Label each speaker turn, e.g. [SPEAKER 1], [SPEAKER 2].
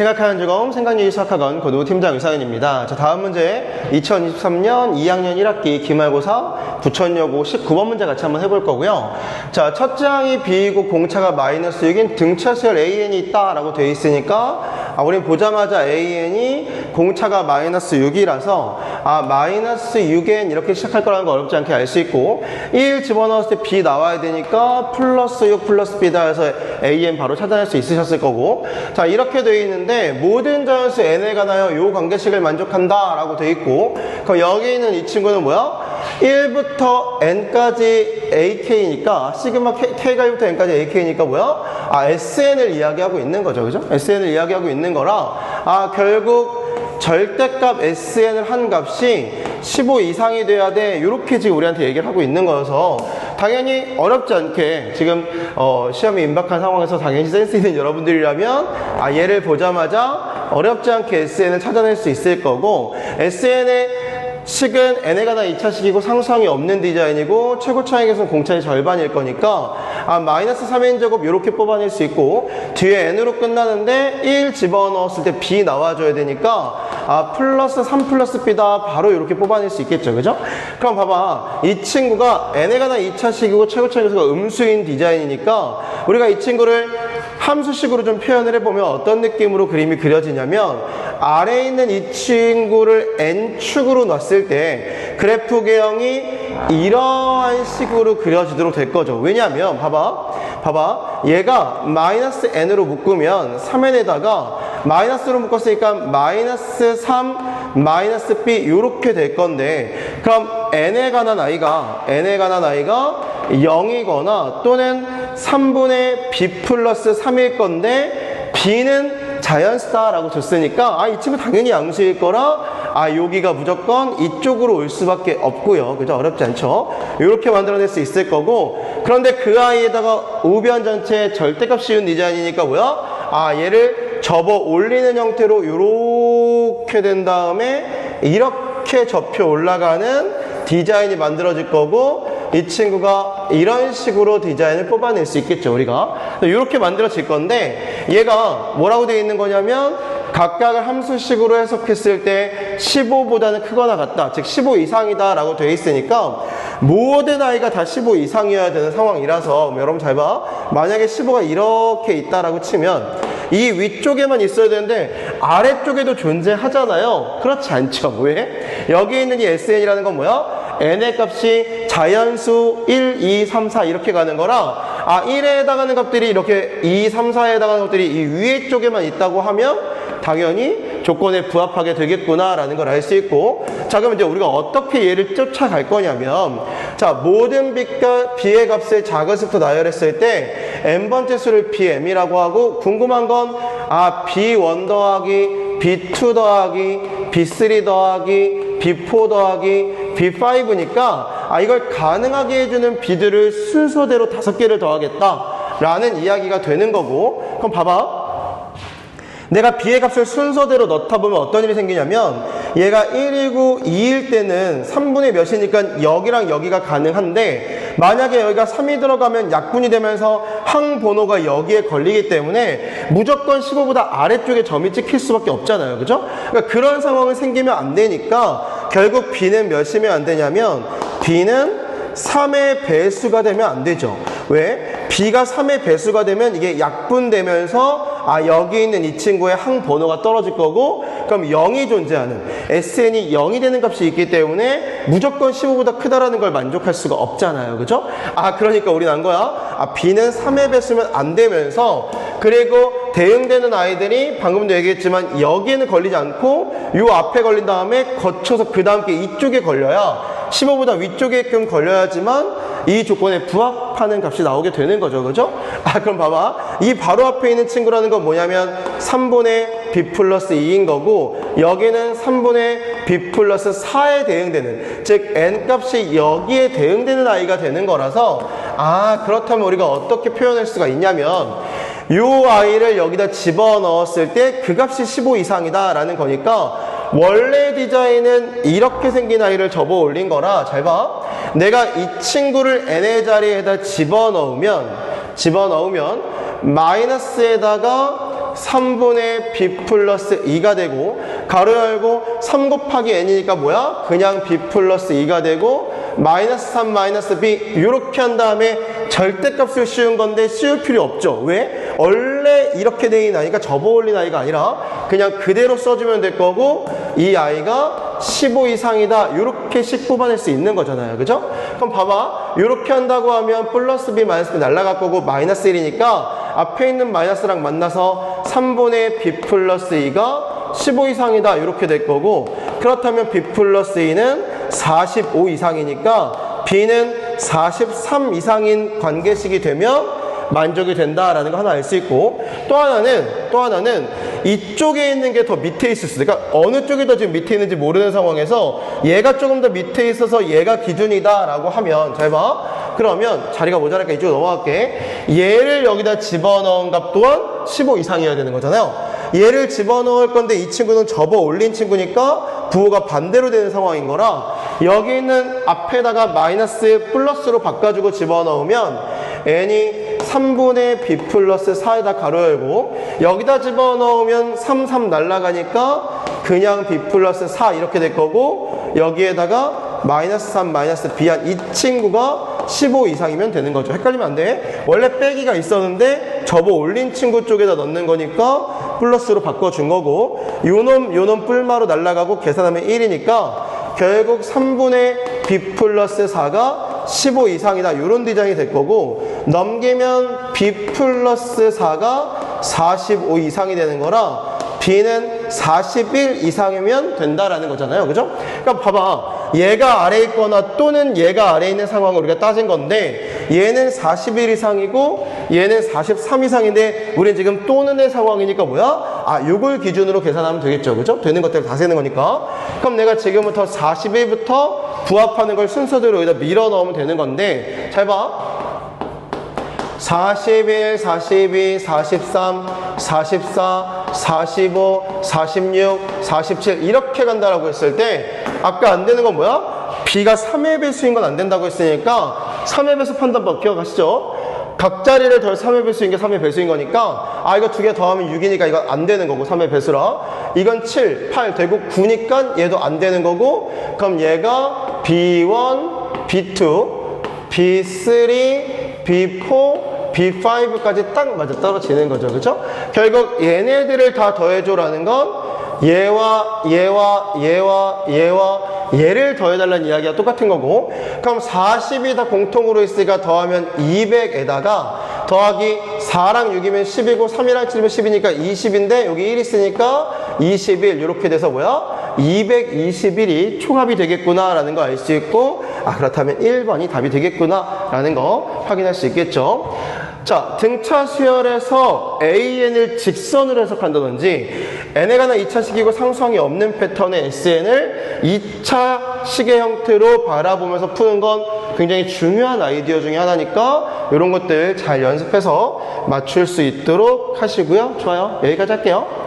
[SPEAKER 1] 생각하는 즐거움 생각유희 수학학원 고도 팀장 유상현입니다. 자, 다음 문제 2023년 2학년 1학기 기말고사 부천여고 19번 문제 같이 한번 해볼 거고요. 자, 첫째 항이 B이고 공차가 마이너스 6인 등차수열 AN이 있다라고 되어 있으니까 아, 우린 보자마자 AN이 공차가 마이너스 6이라서 아, 마이너스 6N 이렇게 시작할 거라는 거 어렵지 않게 알 수 있고 1 집어넣었을 때 B 나와야 되니까 플러스 6 플러스 B다 해서 AN 바로 찾아낼 수 있으셨을 거고 자 이렇게 되어 있는데 모든 자연수 N에 관하여 요 관계식을 만족한다 라고 되어 있고 그럼 여기 있는 이 친구는 뭐야? 1부터 N까지 AK니까 시그마 K, K가 1부터 N까지 AK니까 뭐야? 아 SN을 이야기하고 있는 거죠 그죠? SN을 이야기하고 있는 거라 아 결국 절대값 SN을 한 값이 15 이상이 돼야 돼. 이렇게 지금 우리한테 얘기를 하고 있는 거여서 당연히 어렵지 않게 지금 어, 시험에 임박한 상황에서 당연히 센스 있는 여러분들이라면 아, 얘를 보자마자 어렵지 않게 SN을 찾아낼 수 있을 거고 SN의 식은 n에 가 다 2차식이고 상수항이 없는 디자인이고 최고 차익에서는 공차의 절반일 거니까 아 마이너스 3n 제곱 이렇게 뽑아낼 수 있고 뒤에 n으로 끝나는데 1 집어넣었을 때 b 나와줘야 되니까 아 플러스 3 플러스 b다 바로 이렇게 뽑아낼 수 있겠죠 그죠? 그럼 봐봐 이 친구가 n에 가 다 2차식이고 최고 차익에서가 음수인 디자인이니까 우리가 이 친구를 함수식으로 좀 표현을 해보면 어떤 느낌으로 그림이 그려지냐면 아래에 있는 이 친구를 n축으로 놨을 때 그래프 개형이 이러한 식으로 그려지도록 될 거죠. 왜냐하면 봐봐. 봐봐. 얘가 마이너스 n으로 묶으면 3n에다가 마이너스로 묶었으니까 마이너스 3, 마이너스 b 이렇게 될 건데 그럼 n에 관한 아이가 n에 관한 아이가 0이거나 또는 3분의 b 플러스 3일 건데 b는 자연수다라고 줬으니까 아 이 친구 당연히 양수일 거라. 아 여기가 무조건 이쪽으로 올 수밖에 없고요. 그죠? 어렵지 않죠? 이렇게 만들어낼 수 있을 거고. 그런데 그 아이에다가 우변 전체 절대값 씌운 디자인이니까 뭐야? 아 얘를 접어 올리는 형태로 이렇게 된 다음에 이렇게 접혀 올라가는 디자인이 만들어질 거고 이 친구가 이런 식으로 디자인을 뽑아낼 수 있겠죠 우리가. 이렇게 만들어질 건데 얘가 뭐라고 되어 있는 거냐면 각각을 함수식으로 해석했을 때 15보다는 크거나 같다. 즉 15 이상이다 라고 되어 있으니까 모든 아이가 다 15 이상이어야 되는 상황이라서 여러분 잘 봐. 만약에 15가 이렇게 있다라고 치면 이 위쪽에만 있어야 되는데 아래쪽에도 존재하잖아요. 그렇지 않죠. 왜? 여기 있는 이 SN이라는 건 뭐야? N의 값이 자연수 1, 2, 3, 4 이렇게 가는 거라 아 1에 해당하는 값들이 이렇게 2, 3, 4에 해당하는 것들이 이 위에 쪽에만 있다고 하면 당연히 조건에 부합하게 되겠구나라는 걸 알 수 있고 자 그럼 이제 우리가 어떻게 얘를 쫓아갈 거냐면 자 모든 B가 B의 값을 작은수부터 나열했을 때 n번째 수를 BM이라고 하고 궁금한 건 아 B1 더하기 B2 더하기 B3 더하기 B4 더하기 B5니까 아 이걸 가능하게 해주는 비들을 순서대로 다섯 개를 더하겠다 라는 이야기가 되는 거고 그럼 봐봐 내가 B의 값을 순서대로 넣다 보면 어떤 일이 생기냐면 얘가 1이고 2일 때는 3분의 몇이니까 여기랑 여기가 가능한데 만약에 여기가 3이 들어가면 약분이 되면서 항 번호가 여기에 걸리기 때문에 무조건 15보다 아래쪽에 점이 찍힐 수밖에 없잖아요. 그죠? 그러니까 그런 상황이 생기면 안 되니까 결국 B는 몇이면 안 되냐면 B는 3의 배수가 되면 안 되죠. 왜? B가 3의 배수가 되면 이게 약분되면서 아 여기 있는 이 친구의 항 번호가 떨어질 거고 그럼 0이 존재하는 SN이 0이 되는 값이 있기 때문에 무조건 15보다 크다라는 걸 만족할 수가 없잖아요. 그죠? 아 그러니까 우리는 안 거야. 아 B는 3의 배수면 안 되면서 그리고 대응되는 아이들이 방금도 얘기했지만 여기에는 걸리지 않고 요 앞에 걸린 다음에 거쳐서 그 다음 게 이쪽에 걸려야 15보다 위쪽에끔 걸려야지만 이 조건에 부합하는 값이 나오게 되는 거죠. 그죠? 아, 그럼 봐봐. 이 바로 앞에 있는 친구라는 건 뭐냐면 3분의 b 플러스 2인 거고 여기는 3분의 b 플러스 4에 대응되는 즉 n 값이 여기에 대응되는 아이가 되는 거라서 아, 그렇다면 우리가 어떻게 표현할 수가 있냐면 요 아이를 여기다 집어넣었을 때 그 값이 15 이상이다 라는 거니까 원래 디자인은 이렇게 생긴 아이를 접어 올린 거라 잘 봐. 내가 이 친구를 n의 자리에다 집어넣으면 집어넣으면 마이너스에다가 3분의 b 플러스 2가 되고 가로 열고 3 곱하기 n이니까 뭐야? 그냥 b 플러스 2가 되고 마이너스 3 마이너스 b 이렇게 한 다음에 절대값을 씌운 건데 씌울 필요 없죠. 왜? 원래 이렇게 돼 있는 아이가 접어 올린 아이가 아니라 그냥 그대로 써주면 될 거고 이 아이가 15 이상이다 이렇게 식 뽑아낼 수 있는 거잖아요. 그죠? 그럼 봐봐. 이렇게 한다고 하면 플러스 b 마이너스 b 날라갈 거고 마이너스 1이니까 앞에 있는 마이너스랑 만나서 3분의 b 플러스 2가 15 이상이다 이렇게 될 거고 그렇다면 b 플러스 2는 45 이상이니까 b는 43 이상인 관계식이 되면 만족이 된다라는 거 하나 알 수 있고 또 하나는 또 하나는 이쪽에 있는 게 더 밑에 있을 수. 그러니까 어느 쪽이 더 지금 밑에 있는지 모르는 상황에서 얘가 조금 더 밑에 있어서 얘가 기준이다라고 하면 잘 봐. 그러면 자리가 모자라니까 이쪽으로 넘어갈게. 얘를 여기다 집어넣은 값 또한 15 이상이어야 되는 거잖아요. 얘를 집어넣을 건데 이 친구는 접어 올린 친구니까 부호가 반대로 되는 상황인 거라 여기 있는 앞에다가 마이너스 플러스로 바꿔주고 집어넣으면 n이 3분의 b 플러스 4에다 가로 열고 여기다 집어넣으면 3, 3 날라가니까 그냥 b 플러스 4 이렇게 될 거고 여기에다가 마이너스 3 마이너스 b한 이 친구가 15 이상이면 되는 거죠. 헷갈리면 안 돼. 원래 빼기가 있었는데 접어 올린 친구 쪽에다 넣는 거니까 플러스로 바꿔준 거고 요놈 요놈 뿔마로 날라가고 계산하면 1이니까 결국 3분의 b 플러스 4가 15 이상이다. 이런 디자인이 될 거고 넘기면 b 플러스 4가 45 이상이 되는 거라 b는 41 이상이면 된다라는 거잖아요. 그죠? 그러니까 봐봐. 얘가 아래에 있거나 또는 얘가 아래에 있는 상황을 우리가 따진 건데 얘는 41 이상이고 얘는 43 이상인데 우리는 지금 또는의 상황이니까 뭐야? 아, 요걸 기준으로 계산하면 되겠죠. 그죠? 되는 것들 다 세는 거니까. 그럼 내가 지금부터 41부터 부합하는 걸 순서대로 여기다 밀어 넣으면 되는 건데 잘 봐. 41, 42, 43, 44, 45, 46, 47 이렇게 간다라고 했을 때 아까 안 되는 건 뭐야? b가 3의 배수인 건 안 된다고 했으니까 3의 배수 판단법 기억하시죠? 각 자리를 덜 3의 배수인 게 3의 배수인 거니까 아 이거 두 개 더하면 6이니까 이거 안 되는 거고 3의 배수라 이건 7, 8 되고 9니까 얘도 안 되는 거고 그럼 얘가 B1, B2, B3, B4 B5까지 딱 맞아 떨어지는 거죠. 그죠? 결국 얘네들을 다 더해줘라는 건 얘와 얘와 얘와 얘와 얘를 더해달라는 이야기가 똑같은 거고 그럼 40이 다 공통으로 있으니까 더하면 200에다가 더하기 4랑 6이면 10이고 3이랑 7이면 10이니까 20인데 여기 1 있으니까 21 이렇게 돼서 뭐야? 221이 총합이 되겠구나 라는 거 알 수 있고 아 그렇다면 1번이 답이 되겠구나 라는 거 확인할 수 있겠죠 자 등차 수열에서 AN을 직선으로 해석한다든지 n에 관한 2차식이고 상수항이 없는 패턴의 SN을 2차 식의 형태로 바라보면서 푸는 건 굉장히 중요한 아이디어 중에 하나니까 이런 것들 잘 연습해서 맞출 수 있도록 하시고요. 좋아요. 여기까지 할게요